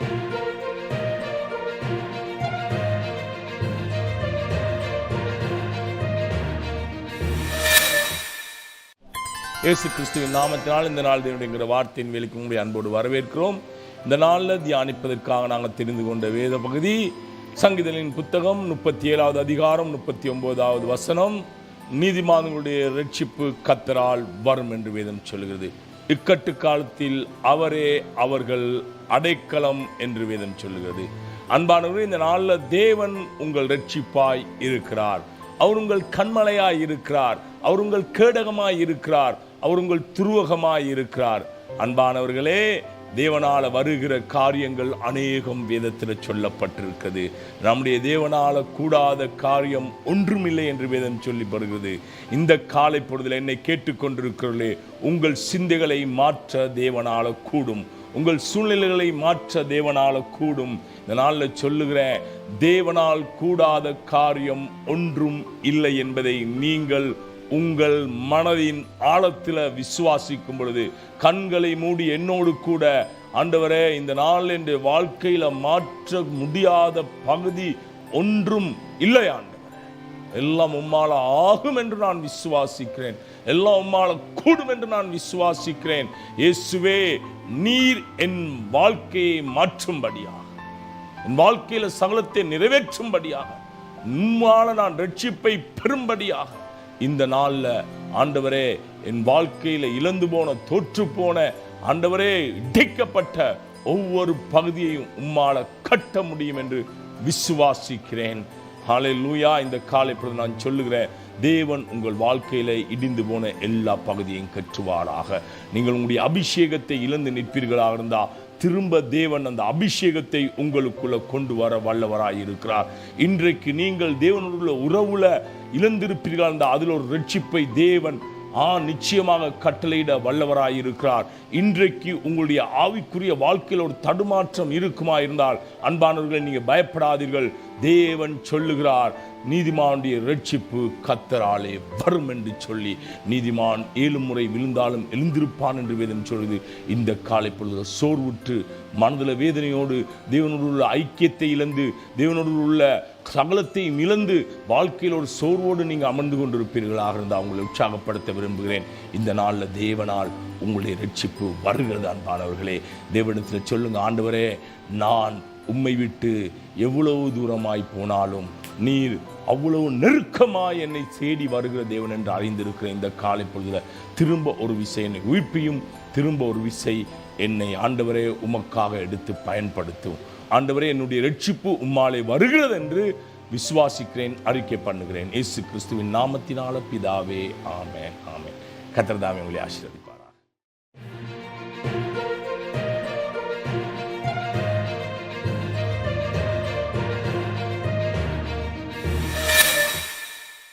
இயேசு கிறிஸ்துவின் நாமத்தினால் இந்த நாள் தேவனுடைய வார்த்தையின் வேலைக்கு உங்களை அன்போடு வரவேற்கிறோம். இந்த நாளில் தியானிப்பதற்காக நாங்கள் தெரிந்து கொண்ட வேத பகுதி சங்கீதலின் புத்தகம் முப்பத்தி ஏழாவது அதிகாரம் முப்பத்தி ஒன்பதாவது வசனம் நீதிமான்களுடைய ரட்சிப்பு கத்தரால் வரும் என்று வேதம் சொல்கிறது. இக்கட்டு காலத்தில் அவரே அவர்கள் அடைக்கலம் என்று வேதம் சொல்லுகிறது. அன்பானவர்கள் இந்த நாளில் தேவன் உங்கள் ரட்சிப்பாய் இருக்கிறார். அவர் உங்கள் கண்மலையாய் இருக்கிறார். அவர் உங்கள் கேடகமாய் இருக்கிறார். அவர் உங்கள் துருவகமாய் இருக்கிறார். அன்பானவர்களே தேவனால் வருகிற காரியங்கள் அநேகம் வேதத்தில் சொல்லப்பட்டிருக்கிறது. நம்முடைய தேவனால் கூடாத காரியம் ஒன்றுமில்லை என்று வேதம் சொல்லி வருகிறது. இந்த காலை பொழுதில் என்னை கேட்டுக்கொண்டிருக்கிறவர்களே உங்கள் சிந்தைகளை மாற்ற தேவனால் கூடும். உங்கள் சூழ்நிலைகளை மாற்ற தேவனால கூடும். இந்த நாளில் சொல்லுகிறேன் தேவனால் கூடாத காரியம் ஒன்றும் இல்லை என்பதை நீங்கள் உங்கள் மனதின் ஆழத்தில் விசுவாசிக்கும் பொழுது கண்களை மூடி என்னோடு கூட ஆண்டவரே இந்த நாள் என்று வாழ்க்கையில் மாற்ற முடியாத பகுதி ஒன்றும் இல்லை எல்லாம் உம்மால ஆகும் என்று நான் விசுவாசிக்கிறேன். எல்லாம் உம்மால கூடும் என்று நான் விசுவாசிக்கிறேன். இயேசுவே நீர் என் வாழ்க்கையை மாற்றும்படியாக என் வாழ்க்கையில் சகலத்தை நிறைவேற்றும்படியாக உம்மால நான் ரட்சிப்பை பெறும்படியாக இந்த நாளில் ஆண்டவரே என் வாழ்க்கையில் இழந்து போன தோற்று போன ஆண்டவரே இடிக்கப்பட்ட ஒவ்வொரு பகுதியையும் உம்மால கட்ட முடியும் என்று விசுவாசிக்கிறேன். ஹாலே லூயா இந்த காலை பிறகு நான் சொல்லுகிறேன் தேவன் உங்கள் வாழ்க்கையில் இடிந்து போன எல்லா பகுதியையும் கற்றுவாராக நீங்கள் உங்களுடைய அபிஷேகத்தை இழந்து நிற்பீர்களாக இருந்தால் திரும்ப தேவன் அந்த அபிஷேகத்தை உங்களுக்குள்ளே கொண்டு வர வல்லவராக இருக்கிறார் இன்றைக்கு நீங்கள் தேவனுடைய உறவுல இழந்திருப்பீர்கள் அந்த அதில் ஒரு ரட்சிப்பை தேவன் ஆ நிச்சயமாக கட்டளையிட வல்லவராயிருக்கிறார். இன்றைக்கு உங்களுடைய ஆவிக்குரிய வாழ்க்கையில் ஒரு தடுமாற்றம் இருக்குமா இருந்தால் அன்பானவர்களை நீங்க பயப்படாதீர்கள். தேவன் சொல்லுகிறார் நீதிமானுடைய ரட்சிப்பு கத்தராலே வரும் என்று சொல்லி நீதிமான் ஏழு முறை விழுந்தாலும் எழுந்திருப்பான் என்று வேதம் சொல்லுது. இந்த காலை பொழுது சோர்வுற்று மனதில் வேதனையோடு தேவனோடு உள்ள ஐக்கியத்தை இழந்து தேவனோடு உள்ள சகலத்தையும் இழந்து வாழ்க்கையில் ஒரு சோர்வோடு நீங்கள் அமர்ந்து கொண்டிருப்பீர்களாக இருந்தால் உங்களை உற்சாகப்படுத்த விரும்புகிறேன். இந்த நாளில் தேவனால் உங்களுடைய ரட்சிப்பு வருகிறது அன்பானவர்களே. தேவனிடத்தில் சொல்லுங்கள் ஆண்டவரே நான் உம்மை விட்டு எவ்வளவு தூரமாய் போனாலும் நீர் அவ்வளவு நெருக்கமாக என்னை தேடி வருகிற தேவன் என்று அறிந்திருக்கிற இந்த காலை பொழுதுல திரும்ப ஒரு விசை என்னை உயிர்ப்பியும் திரும்ப ஒரு விசை என்னை ஆண்டவரே உமக்காக எடுத்து பயன்படுத்தும். ஆண்டவரே என்னுடைய ரட்சிப்பு உம்மாலே வருகிறது என்று விசுவாசிக்கிறேன் அறிக்கை பண்ணுகிறேன். இயேசு கிறிஸ்துவின் நாமத்தினால பிதாவே ஆமென் ஆமென். கத்திரதாமே உங்களை ஆசீர்வதிப்பார்.